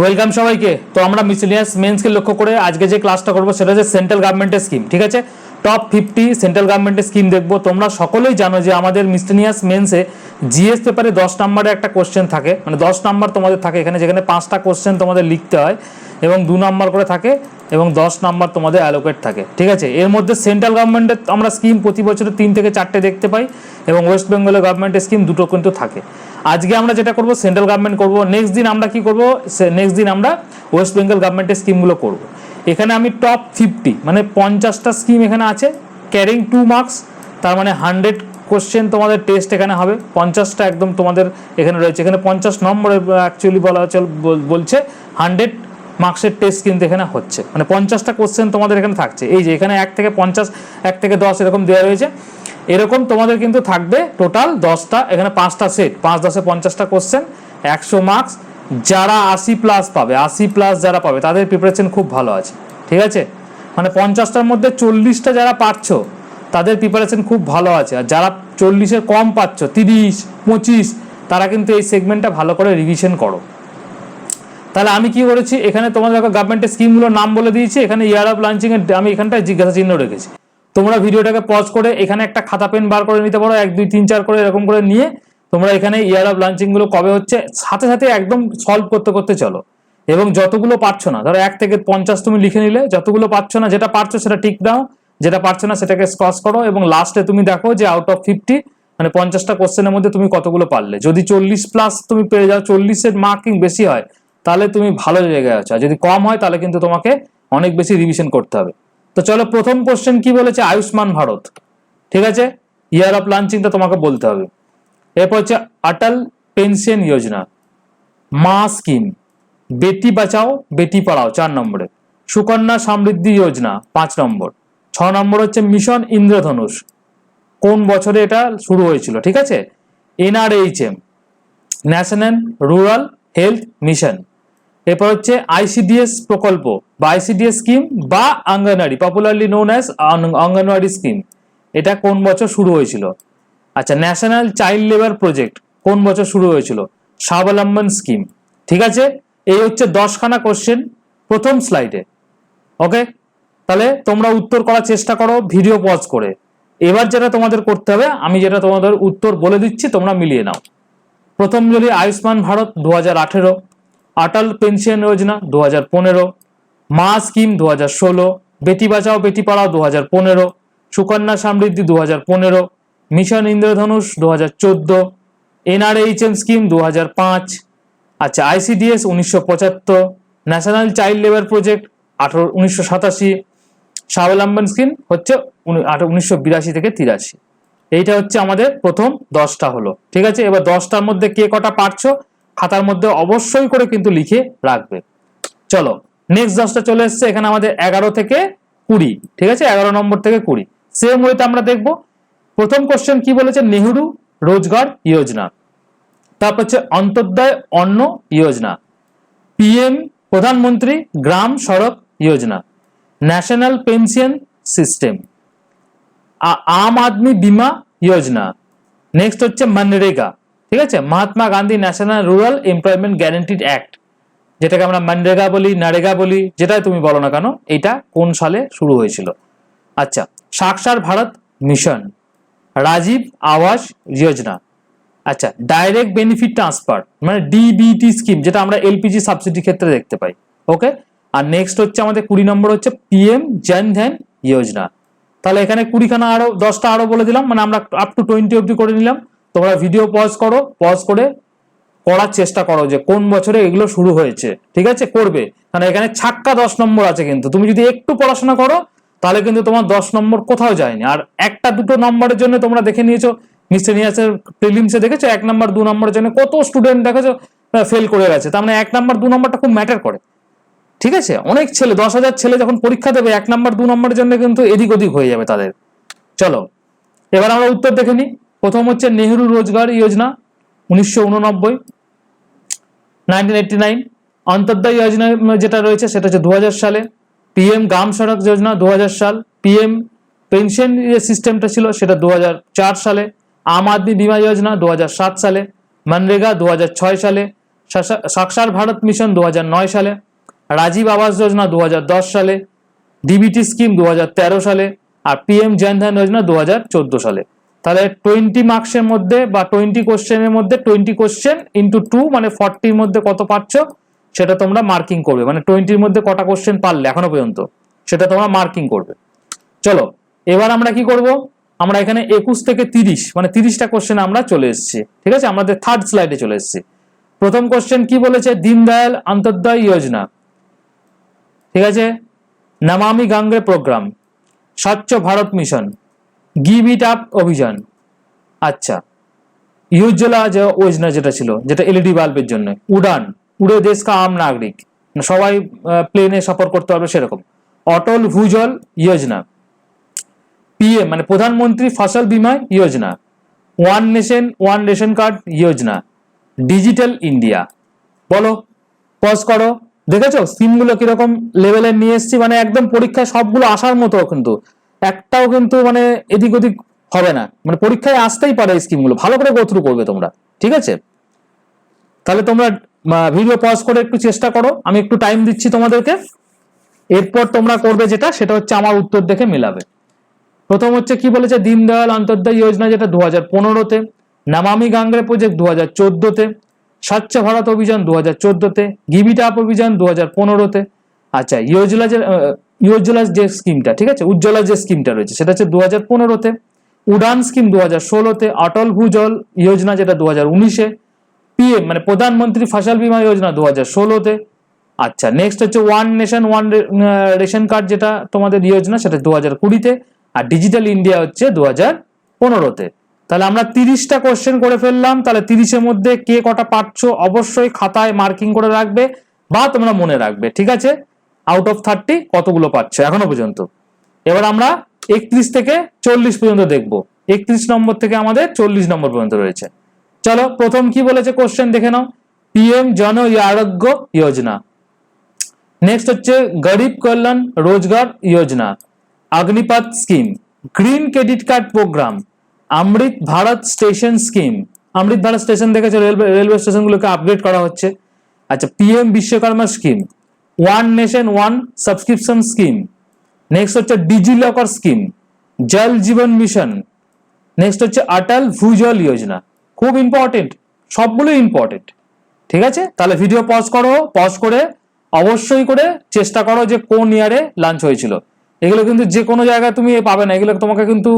Welcome সবাইকে। তো আমরা মিসেলিয়াস মেন্সকে লক্ষ্য করে আজকে যে ক্লাসটা করব সেটা হচ্ছে সেন্ট্রাল গভর্নমেন্টের স্কিম ঠিক আছে? টপ ফিফটি সেন্ট্রাল গভর্নমেন্টের স্কিম দেখব। তোমরা সকলেই জানো যে আমাদের মিসেলিয়াস মেন্সে জিএস পেপারে দশ নম্বরে একটা কোশ্চেন থাকে। মানে দশ নম্বর তোমাদের থাকে এখানে, যেখানে পাঁচটা কোশ্চেন তোমাদের লিখতে হয়। এবং দু নম্বর করে থাকে এবং দশ নম্বর তোমাদের অ্যালোকেট থাকে। ঠিক আছে? এর মধ্যে সেন্ট্রাল গভর্নমেন্টের আমরা স্কিম প্রতি বছরে তিন থেকে চারটে দেখতে পাই এবং ওয়েস্ট বেঙ্গলের গভর্নমেন্টের স্কিম দুটো কিন্তু থাকে। আজকে আমরা যেটা করব সেন্ট্রাল গভর্নমেন্ট করব নেক্সট দিন আমরা কি করব নেক্সট দিন আমরা ওয়েস্ট বেঙ্গল গভর্নমেন্টের স্কিমগুলো করব। এখানে আমি টপ ফিফটি মানে পঞ্চাশটা স্কিম এখানে আছে ক্যারিং টু মার্কস তার মানে হান্ড্রেড কোশ্চেন তোমাদের টেস্ট এখানে হবে, পঞ্চাশটা একদম তোমাদের এখানে রয়েছে। এখানে পঞ্চাশ নম্বরে অ্যাকচুয়ালি বলা বল- বলছে হান্ড্রেড মার্কসের টেস্ট কিন্তু এখানে হচ্ছে। মানে পঞ্চাশটা কোশ্চেন তোমাদের এখানে থাকছে। এই যে এখানে এক থেকে পঞ্চাশ, এক থেকে দশ এরকম দেওয়া রয়েছে। এরকম তোমাদের কিন্তু থাকবে টোটাল দশটা, এখানে পাঁচটা সেট পাঁচ, দশে পঞ্চাশটা কোশ্চেন একশো মার্কস যারা আশি প্লাস পাবে, আশি প্লাস যারা পাবে, তাদের প্রিপারেশন খুব ভালো আছে। ঠিক আছে? মানে পঞ্চাশটার মধ্যে চল্লিশটা যারা পাচ্ছ তাদের প্রিপারেশন খুব ভালো আছে। আর যারা চল্লিশের কম পাচ্ছ, তিরিশ, পঁচিশ, তারা কিন্তু এই সেগমেন্টটা ভালো করে রিভিশন করো। তাহলে আমি কি করেছি? এখানে তোমাদের গভর্নমেন্টের স্কিমগুলোর নাম বলে দিয়েছি। এখানে ইয়ার অফ লাঞ্চিং এর আমি এখানটায় জিজ্ঞাসা চিহ্ন রেখেছি। তোমরা ভিডিওটাকে পজ করে এখানে একটা খাতা পেন বার করে নিতে পারো, এক, দুই, তিন, চার করে এরকম করে নিয়ে তোমরা এখানে ইয়ার অফ লাঞ্চিংগুলো কবে হচ্ছে, সাথে সাথে একদম সলভ করতে করতে চলো। এবং যতগুলো পারছ না, ধরো এক থেকে পঞ্চাশ তুমি লিখে নিলে, যতগুলো পারছ না, যেটা পারছ সেটা টিক দাও যেটা পারছ না সেটাকে ক্রস করো এবং লাস্টে তুমি দেখো যে আউট অফ ফিফটি মানে পঞ্চাশটা কোশ্চেনের মধ্যে তুমি কতগুলো পারলে। যদি চল্লিশ প্লাস তুমি পেয়ে যাও, চল্লিশের মার্কিং বেশি হয় তাহলে তুমি ভালো জায়গায় আছো। আর যদি কম হয়, তাহলে কিন্তু তোমাকে অনেক বেশি রিভিশন করতে হবে। তো চলো প্রথম কোশ্চেন কি বলেছে? আয়ুষ্মান ভারত। ঠিক আছে? ইয়ার অফ লাঞ্চিংটা তোমাকে বলতে হবে। এরপর হচ্ছে অটল পেনশন যোজনা। মা স্কিম। বেটি বাঁচাও, বেটি পড়াও, চার নম্বরে। সুকন্যা সমৃদ্ধি যোজনা, পাঁচ নম্বর। ছ নম্বর হচ্ছে মিশন ইন্দ্রধনুষ। কোন বছরে এটা শুরু হয়েছিল? ঠিক আছে? NRHM. National rural health mission. এরপর হচ্ছে আইসিডিএস প্রকল্প বা আইসিডিএস স্কিম বা anganwadi popularly known as anganwadi scheme এটা কোন বছর শুরু হয়েছিল? আচ্ছা ন্যাশনাল চাইল্ড লেবার প্রজেক্ট কোন বছর শুরু হয়েছিল? স্বাবলম্বন স্কিম ঠিক আছে? এই হচ্ছে দশখানা কোশ্চেন প্রথম স্লাইডে ওকে তাহলে তোমরা উত্তর করার চেষ্টা করো ভিডিও পজ করে। এবার যেটা তোমাদের করতে হবে, আমি যেটা তোমাদের উত্তর বলে দিচ্ছি, তোমরা মিলিয়ে নাও। প্রথম যদি আয়ুষ্মান ভারত দু হাজার আঠেরো অটল পেনশন যোজনা দু হাজার পনেরো, মা স্কিম দু হাজার ষোলো, বেটি বাঁচাও, বেটি পড়াও দু হাজার পনেরো, সুকন্যা সমৃদ্ধি দু হাজার পনেরো, মিশন ইন্দ্রধনুষ দু হাজার চোদ্দ, এনআরএইচএম স্কিম দু হাজার পাঁচ আচ্ছা আইসিডিএস উনিশশো পঁচাত্তর, ন্যাশনাল চাইল্ড লেবার প্রজেক্ট আঠারো, উনিশশো সাতাশি, স্বাবলম্বন স্কিম হচ্ছে উনিশশো বিরাশি থেকে তিরাশি। এইটা হচ্ছে আমাদের প্রথম দশটা হলো। ঠিক আছে? এবার দশটার মধ্যে কে কটা পারছ? খাতার মধ্যে অবশ্যই করে কিন্তু লিখে রাখবে। চলো নেক্সট দশটা চলে এসছে, এখানে আমাদের এগারো থেকে কুড়ি, ঠিক আছে? এগারো নম্বর থেকে কুড়ি। সেম ওয়েতে আমরা দেখব, প্রথম কোশ্চেন কি বলেছে? নেহরু রোজগার যোজনা তারপর হচ্ছে অন্তর্দয় অন্ন যোজনা PM Pradhan Mantri Gram Sadak Yojana national pension system Aam Aadmi Bima Yojana next হচ্ছে মনরেগা ঠিক আছে? Mahatma Gandhi national rural employment guaranteed act যেটাকে আমরা মনরেগা বলি, নারেগা বলি, যেটাই তুমি বলো না কেন, এটা কোন সালে শুরু হয়েছিল? আচ্ছা সাক্ষাৎ ভারত মিশন, রাজীব আবাস যোজনা। আচ্ছা ডাইরেক্ট বেনিফিট ট্রান্সফার মানে ডিবিটি স্কিম যেটা আমরা এলপিজি সাবসিডি ক্ষেত্রে দেখতে পাই। ওকে আর নেক্সট হচ্ছে আমাদের কুড়ি নম্বর হচ্ছে পিএম জন ধ্যান যোজনা তাহলে এখানে কুড়িখানা আরও, দশটা আরও বলে দিলাম মানে আমরা আপ টু টোয়েন্টি অব্দি করে নিলাম। তোমরা ভিডিও পজ করো পজ করে করার চেষ্টা করো যে কোন বছরে এগুলো শুরু হয়েছে, ঠিক আছে? করবে। কারণ এখানে ছাক্কা দশ নম্বর আছে কিন্তু। তুমি যদি একটু পড়াশোনা করো, তাহলে কিন্তু তোমার দশ নম্বর কোথাও যায়নি। আর একটা দুটো নম্বরের জন্য তোমরা দেখে নিয়েছো মিসেনিয়াসের প্রিলিমসে দেখেছ, এক নম্বর, দু নম্বরের জন্য কত স্টুডেন্ট দেখেছ ফেল করে গেছে। তার মানে এক নম্বর, দু নম্বরটা খুব ম্যাটার করে। ঠিক আছে? অনেক ছেলে, দশ হাজার ছেলে যখন পরীক্ষা দেবে, এক নম্বর, দু নম্বরের জন্য কিন্তু এদিক ওদিক হয়ে যাবে তাদের। চলো, এবার আমরা উত্তর দেখে নিই। প্রথম হচ্ছে নেহরু রোজগার যোজনা, উনিশশো উননব্বই nineteen eighty nine Antyodaya Yojana যেটা রয়েছে, সেটা হচ্ছে দু হাজার সালে পিএম গ্রাম সড়ক যোজনা দু হাজার সাল পিএম পেনশন যে সিস্টেমটা ছিল, সেটা দু হাজার চার সালে। আম আদমি বিমা যোজনা দু হাজার সাত সালে। মনরেগা দু হাজার ছয় সালে। সাক্ষর ভারত মিশন দু হাজার নয় সালে। রাজীব আবাস যোজনা দু হাজার দশ সালে। ডিবিটি স্কিম দু হাজার তেরো সালে। আর পিএম জনধন যোজনা দু হাজার চোদ্দ সালে। তাহলে টোয়েন্টি মার্কসের মধ্যে বা টোয়েন্টি কোশ্চেনের মধ্যে টোয়েন্টি কোশ্চেন ইন্টু টু মানে ফর্টির মধ্যে কত পাচ্ছ? সেটা তোমরা মার্কিং করবে। মানে টোয়েন্টির মধ্যে কটা কোশ্চেন পারলে এখনও পর্যন্ত, সেটা তোমরা মার্কিং করবে। চলো, এবার আমরা কি করব? আমরা এখানে একুশ থেকে তিরিশ মানে তিরিশটা কোশ্চেন আমরা চলে এসেছি, ঠিক আছে? আমাদের থার্ড স্লাইডে চলে এসেছি। প্রথম কোশ্চেন কি বলেছে? দীনদয়াল অন্তর্দয় যোজনা, ঠিক আছে? নমামি গাঙ্গে প্রোগ্রাম স্বচ্ছ Bharat mission give it up অভিযান। আচ্ছা ইউজ্জ্বলা যে যোজনা যেটা ছিল, যেটা এলইডি বাল্বের জন্য, উড়ান, উড়ে দেশ কা আম নাগরিক। সবাই প্লেনে সফর করতে পারবে সেরকম। অটল ভূজল যোজনা পিএম মানে Pradhan Mantri Fasal Bima Yojana one nation one ration card Yojana digital India বলো পজ করো। দেখেছ? স্কিমগুলো কীরকম লেভেলে নিয়ে এসেছি? মানে একদম পরীক্ষায় সবগুলো আসার মতো কিন্তু। একটাও কিন্তু মানে এদিক ওদিক হবে না। মানে পরীক্ষায় আসতেই পারে এই স্কিমগুলো ভালো করে গোথ্রু করবে তোমরা। ঠিক আছে? তাহলে তোমরা ভিডিও পজ করে একটু চেষ্টা করো। আমি একটু টাইম দিচ্ছি তোমাদেরকে। এরপর তোমরা করবে যেটা, সেটা হচ্ছে আমার উত্তর দেখে মেলাবে। প্রথম হচ্ছে কি বলেছে? দীনদয়াল অন্তর্দয় যোজনা যেটা দু হাজার পনেরোতে, নামামি গাঙ্গে প্রজেক্ট দু হাজার চোদ্দোতে, স্বচ্ছ ভারত অভিযান দু হাজার চোদ্দোতে গিভিট আপ অভিযান দু হাজার পনেরোতে। আচ্ছা ইয়োজলা ইয়োজলা যে স্কিমটা, ঠিক আছে? উজ্জ্বলা যে স্কিমটা রয়েছে, সেটা হচ্ছে দু হাজার পনেরোতে, উড়ান স্কিম দু হাজার ষোলোতে, অটল ভূজল যোজনা যেটা দু হাজার উনিশে, পিএম মানে প্রধানমন্ত্রী ফসল বীমা যোজনা দু হাজার ষোলোতে আচ্ছা নেক্সট হচ্ছে one nation one ration card যেটা তোমাদের যোজনা, সেটা দু হাজার কুড়িতে, আর ডিজিটাল ইন্ডিয়া হচ্ছে দু হাজার পনেরোতে। তাহলে আমরা তিরিশটা কোশ্চেন করে ফেললাম, তাহলে তিরিশের মধ্যে কে কটা পাচ্ছ অবশ্যই খাতায় মার্কিং করে রাখবে, বা তোমরা মনে রাখবে, ঠিক আছে? আউট অফ থার্টি কতগুলো পাচ্ছ? এখনও পর্যন্ত। এবার আমরা একত্রিশ থেকে চল্লিশ পর্যন্ত দেখব। একত্রিশ নম্বর থেকে আমাদের চল্লিশ নম্বর পর্যন্ত রয়েছে। চলো প্রথম কি বলেছে কোশ্চেন দেখে নাও। পিএম জন আরোগ্য যোজনা। নেক্সট হচ্ছে Garib Kalyan Rozgar Yojana. Agnipath scheme green credit card programme Amrit Bharat station scheme Amrit Bharat station দেখেছ? রেলওয়ে স্টেশনগুলোকে আপগ্রেড করা হচ্ছে। আচ্ছা PM Vishwakarma scheme one nation one subscription scheme next হচ্ছে digilocker scheme Jal Jeevan mission next হচ্ছে অটল ভূজল যোজনা খুব important সবগুলো important ঠিক আছে? তাহলে ভিডিও পজ করো পজ করে, অবশ্যই করে চেষ্টা করো যে কোন ইয়ারে লাঞ্চ হয়েছিল। এগুলো কিন্তু যে কোনো জায়গায় তুমি পাবে না। এগুলো তোমাকে কিন্তু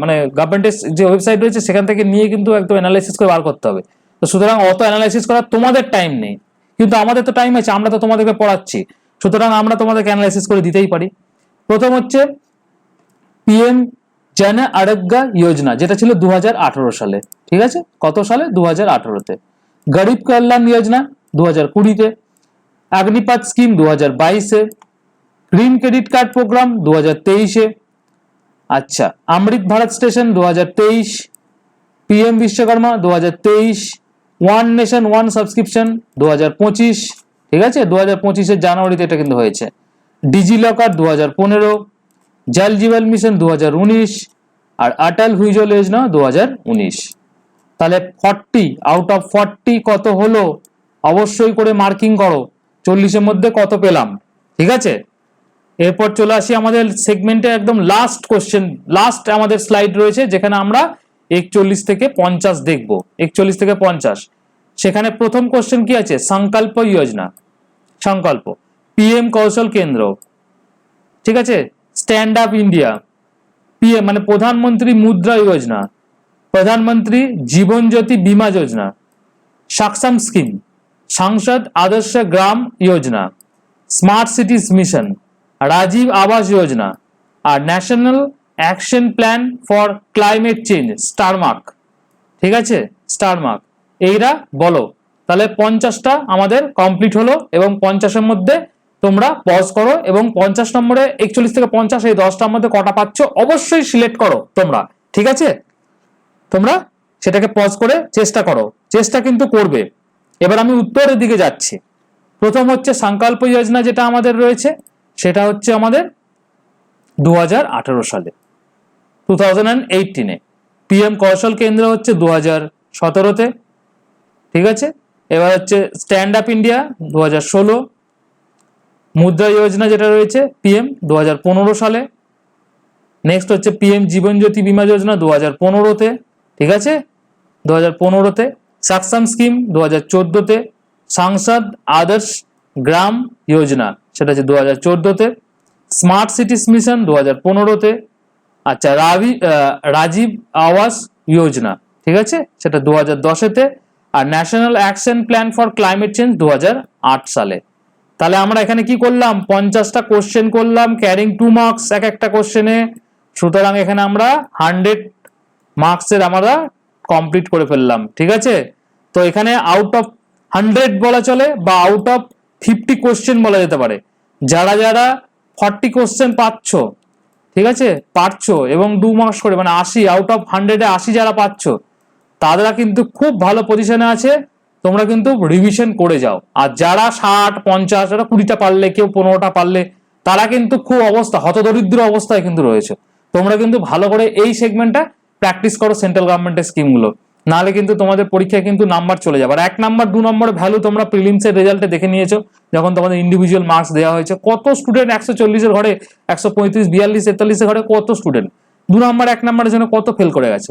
মানে গভর্নমেন্টের যে ওয়েবসাইট রয়েছে, সেখান থেকে নিয়ে কিন্তু একদম অ্যানালাইসিস করে বার করতে হবে। তো সুতরাং অত অ্যানালাইসিস করার তোমাদের টাইম নেই। কিন্তু আমাদের তো টাইম আছে, আমরা তো তোমাদেরকে পড়াচ্ছি। সুতরাং আমরা তোমাদেরকে অ্যানালাইসিস করে দিতেই পারি। প্রথম হচ্ছে পিএম জন আরোগ্য যোজনা যেটা ছিল দু হাজার আঠারো সালে, ঠিক আছে? কত সালে? দু হাজার আঠারোতে গরিব কল্যাণ যোজনা দু হাজার কুড়িতে অগ্নিপাত স্কিম দু হাজার বাইশে গ্রিন ক্রেডিট কার্ড প্রোগ্রাম দু হাজার তেইশে আচ্ছা অমৃত ভারত স্টেশন দু হাজার তেইশ। পিএম বিশ্বকর্মা দু হাজার তেইশ। ওয়ান নেশন ওয়ান সাবস্ক্রিপশন দু হাজার পঁচিশ, ঠিক আছে? দু হাজার পঁচিশের জানুয়ারিতে এটা কিন্তু হয়েছে। ডিজি লকার দু হাজার পনেরো জল জীবন মিশন দু হাজার উনিশ, আর অটল ভুজল যোজনা দু হাজার উনিশ। তাহলে ফর্টি আউট অফ ফর্টি কত হলো? অবশ্যই করে মার্কিং করো। চল্লিশের মধ্যে কত পেলাম? ঠিক আছে? এরপর চলে আসি আমাদের সেগমেন্টে একদম লাস্ট কোশ্চেন লাস্ট আমাদের স্লাইড রয়েছে, যেখানে আমরা একচল্লিশ থেকে পঞ্চাশ দেখব। একচল্লিশ থেকে পঞ্চাশ। সেখানে প্রথম কোশ্চেন কি আছে? সংকল্প যোজনা। সংকল্প। পিএম কৌশল কেন্দ্র। ঠিক আছে? স্ট্যান্ড আপ ইন্ডিয়া পিএম মানে প্রধানমন্ত্রী মুদ্রা যোজনা। প্রধানমন্ত্রী জীবন জ্যোতি বীমা যোজনা। Saksham scheme Sansad Adarsh Gram Yojana. Smart cities mission Rajiv Awas Yojana. R national action plan for climate change star mark ঠিক আছে? স্টারমার্ক এইরা, বলো। তাহলে পঞ্চাশটা আমাদের কমপ্লিট হলো এবং পঞ্চাশের মধ্যে তোমরা পজ করো এবং পঞ্চাশ নম্বরে একচল্লিশ থেকে পঞ্চাশ, এই দশটার মধ্যে কটা পাচ্ছ অবশ্যই সিলেক্ট করো তোমরা। ঠিক আছে? তোমরা সেটাকে পজ করে চেষ্টা করো। চেষ্টা কিন্তু করবে। এবার আমি উত্তরের দিকে যাচ্ছি। প্রথম হচ্ছে সংকল্প যোজনা যেটা আমাদের রয়েছে, সেটা হচ্ছে আমাদের দু হাজার আঠেরো সালে। টু থাউজেন্ড অ্যান্ড এইটিনে পিএম কৌশল কেন্দ্র হচ্ছে দু হাজার সতেরোতে। ঠিক আছে? এবার হচ্ছে স্ট্যান্ড আপ ইন্ডিয়া দু হাজার ষোলো। মুদ্রা যোজনা যেটা রয়েছে পিএম দু হাজার পনেরো সালে। নেক্সট হচ্ছে পিএম জীবন জ্যোতি বিমা যোজনা দু হাজার পনেরোতে। ঠিক আছে? দু হাজার পনেরোতে। সাকসাম স্কিম দু হাজার চোদ্দোতে। সাংসদ আদর্শ গ্রাম যোজনা সেটা হচ্ছে দু হাজার চোদ্দোতে। স্মার্ট সিটিস মিশন দু হাজার পনেরোতে। আচ্ছা রাবি রাজীব আওয়াস যোজনা, ঠিক আছে? সেটা দু হাজার দশেতে। আর national action plan for climate change দু হাজার আট সালে। তাহলে আমরা এখানে কি করলাম? পঞ্চাশটা কোশ্চেন করলাম ক্যারিং টু মার্কস এক একটা কোশ্চেনে সুতরাং এখানে আমরা হান্ড্রেড মার্কসের আমরা কমপ্লিট করে ফেললাম, ঠিক আছে? তো এখানে আউট অফ হান্ড্রেড বলা চলে, বা আউট অফ ফিফটি কোশ্চেন বলা যেতে পারে। যারা যারা ফর্টি কোশ্চেন পাচ্ছ ঠিক আছে? পারছ এবং দু মাস করে মানে আশি আউট অফ হান্ড্রেডে আশি যারা পাচ্ছ তারা কিন্তু খুব ভালো পজিশনে আছে। তোমরা কিন্তু রিভিশন করে যাও। আর যারা ষাট, পঞ্চাশ, যারা কুড়িটা পারলে, কেউ পনেরোটা পারলে, তারা কিন্তু খুব অবস্থা, হতদরিদ্র অবস্থায় কিন্তু রয়েছে। তোমরা কিন্তু ভালো করে এই সেগমেন্টটা প্র্যাকটিস করো সেন্ট্রাল গভর্নমেন্টের স্কিমগুলো নাহলে কিন্তু তোমাদের পরীক্ষায় কিন্তু নাম্বার চলে যাবে। আর এক নাম্বার দু নম্বর ভ্যালু তোমরা প্রিলিমসের রেজাল্টে দেখে নিয়েছো, যখন তোমাদের ইন্ডিভিজুয়াল মার্কস দেওয়া হয়েছে। কত স্টুডেন্ট একশো চল্লিশের ঘরে, একশো পঁয়ত্রিশ, বিয়াল্লিশ তেতাল্লিশের ঘরে কত স্টুডেন্ট দু নম্বর এক নম্বরের জন্য কত ফেল করে গেছে?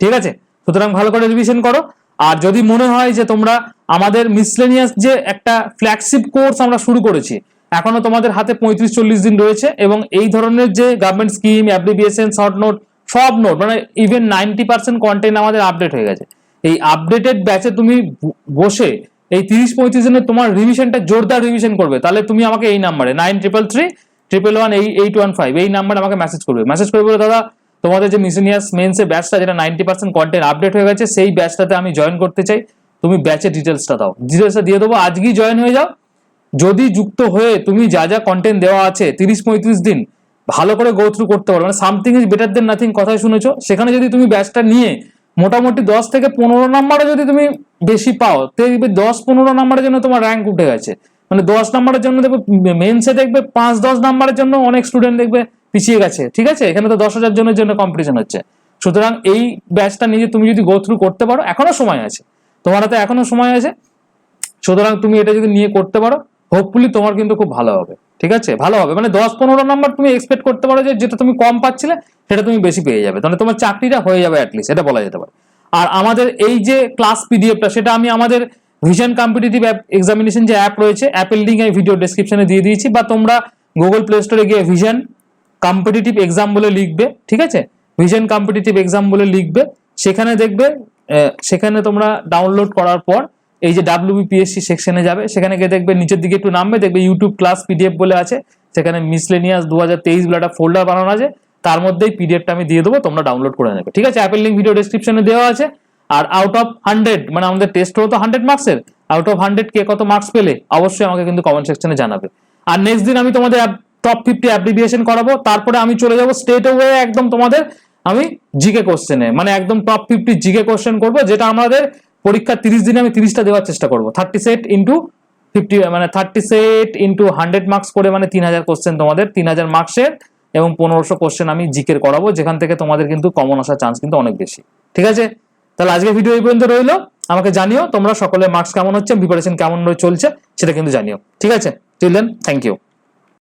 ঠিক আছে? সুতরাং ভালো করে রিভিশন করো। আর যদি মনে হয় যে তোমরা আমাদের মিসলেনিয়াস যে একটা ফ্ল্যাগশিপ কোর্স আমরা শুরু করেছি, এখনও তোমাদের হাতে পঁয়ত্রিশ চল্লিশ দিন রয়েছে এবং এই ধরনের যে government scheme application short note সব নোট মানে ইভেন নাইনটি পার্সেন্ট কন্টেন্ট আমাদের আপডেট হয়ে গেছে। এই আপডেটেড ব্যাচে তুমি বসে এই তিরিশ পঁয়ত্রিশ দিনের তোমার রিভিশনটা জোরদার রিভিশন করবে। তাহলে তুমি আমাকে এই নাম্বারে nine triple three triple one এই এইট ওয়ান ফাইভ এই নাম্বারে আমাকে মেসেজ করবে। মেসেজ করবে বলে, দাদা, তোমাদের যে মিসিনিয়াস মেন্সের ব্যাচটা যেটা নাইনটি পার্সেন্ট কন্টেন্ট আপডেট হয়ে গেছে, সেই ব্যাচটাতে আমি জয়েন করতে চাই। তুমি ব্যাচের ডিটেলসটা দাও। ডিটেলসটা দিয়ে দেবো, আজকেই জয়েন হয়ে যাও। যদি যুক্ত হয়ে তুমি যা যা কন্টেন্ট দেওয়া আছে, তিরিশ পঁয়ত্রিশ দিন ভালো করে গো থ্রু করতে পারো মানে something is better than nothing কথাই শুনেছো। সেখানে যদি তুমি ব্যাচটা নিয়ে মোটামুটি দশ থেকে পনেরো নাম্বারে যদি তুমি বেশি পাও দেখবে দশ পনেরো নাম্বারের জন্য তোমার র্যাঙ্ক উঠে গেছে। মানে দশ নাম্বারের জন্য দেখবে মেন্সে দেখবে পাঁচ দশ নাম্বারের জন্য অনেক স্টুডেন্ট দেখবে পিছিয়ে গেছে। ঠিক আছে? এখানে তো দশ হাজার জনের জন্য কম্পিটিশন হচ্ছে। সুতরাং এই ব্যাচটা নিয়ে তুমি যদি গো থ্রু করতে পারো, এখনও সময় আছে। তোমার হাতে এখনও সময় আছে। সুতরাং তুমি এটা যদি নিয়ে করতে পারো হোপফুলি তোমার কিন্তু খুব ভালো হবে। ঠিক আছে? ভালো হবে। মানে দশ পনেরো নম্বর তুমি এক্সপেক্ট করতে পারো যে যেটা তুমি কম পাচ্ছিলে, সেটা তুমি বেশি পেয়ে যাবে। তাহলে তোমার চাকরিটা হয়ে যাবে অ্যাটলিস্ট এটা বলা যেতে পারে। আর আমাদের এই যে ক্লাস পিডিএফটা সেটা আমি আমাদের ভিশন কম্পিটিটিভ অ্যাপ এক্সামিনেশন যে অ্যাপ রয়েছে অ্যাপের লিঙ্ক আমি ভিডিও ডেসক্রিপশনে দিয়ে দিয়েছি, বা তোমরা গুগল প্লে স্টোরে গিয়ে ভিশন কম্পিটিটিভ এক্সাম বলে লিখবে, ঠিক আছে? ভিশন কম্পিটিটিভ এক্সাম বলে লিখবে, সেখানে দেখবে সেখানে তোমরা ডাউনলোড করার পর এই যে ডাব্লিউবিপিএসসি সেকশনে যাবে, সেখানে গিয়ে দেখবে নিচের দিকে একটু নামবে, দেখবে ইউটিউব ক্লাস পিডিএফ বলে আছে, সেখানে মিসলেনিয়াস দু হাজার তেইশ বলে একটা ফোল্ডার বানানো আছে, তার মধ্যেই পিডিএফটা আমি দিয়ে দেবো, তোমরা ডাউনলোড করে নেবে। ঠিক আছে অ্যাপেল লিঙ্ক ভিডিও ডেসক্রিপশনে দেওয়া আছে, আর আউট অফ হান্ড্রেড মানে আমাদের টেস্ট হলো তো হান্ড্রেড মার্কসের আউট অফ হান্ড্রেড কে কত মার্কস পেলে, অবশ্যই আমাকে কিন্তু কমেন্ট সেকশনে জানাবে। আর নেক্সট দিন আমি তোমাদের টপ ফিফটি অ্যাপ্লিকেশন করাবো, তারপরে আমি চলে যাব স্টেট ওয়ে একদম তোমাদের আমি জিকে কোশ্চেনে মানে একদম টপ ফিফটি জিকে কোশ্চেন করব, যেটা আমাদের পরীক্ষা তিরিশ দিনে আমি তিরিশটা দেওয়ার চেষ্টা করব। থার্টি সেট ইন্টু ফিফটি মানে thirty set into hundred marks করে মানে তিন হাজার কোশ্চেন তোমাদের, তিন হাজার মার্কসের এবং পনেরোশো কোশ্চেন আমি জিকের করাবো, যেখান থেকে তোমাদের কিন্তু কমন আসার চান্স কিন্তু অনেক বেশি। ঠিক আছে? তাহলে আজকে ভিডিও এই পর্যন্ত রইল। আমাকে জানিও তোমরা সকলে মার্কস কেমন হচ্ছে প্রিপারেশন কেমন চলছে, সেটা কিন্তু জানিও। ঠিক আছে? দেন থ্যাংক ইউ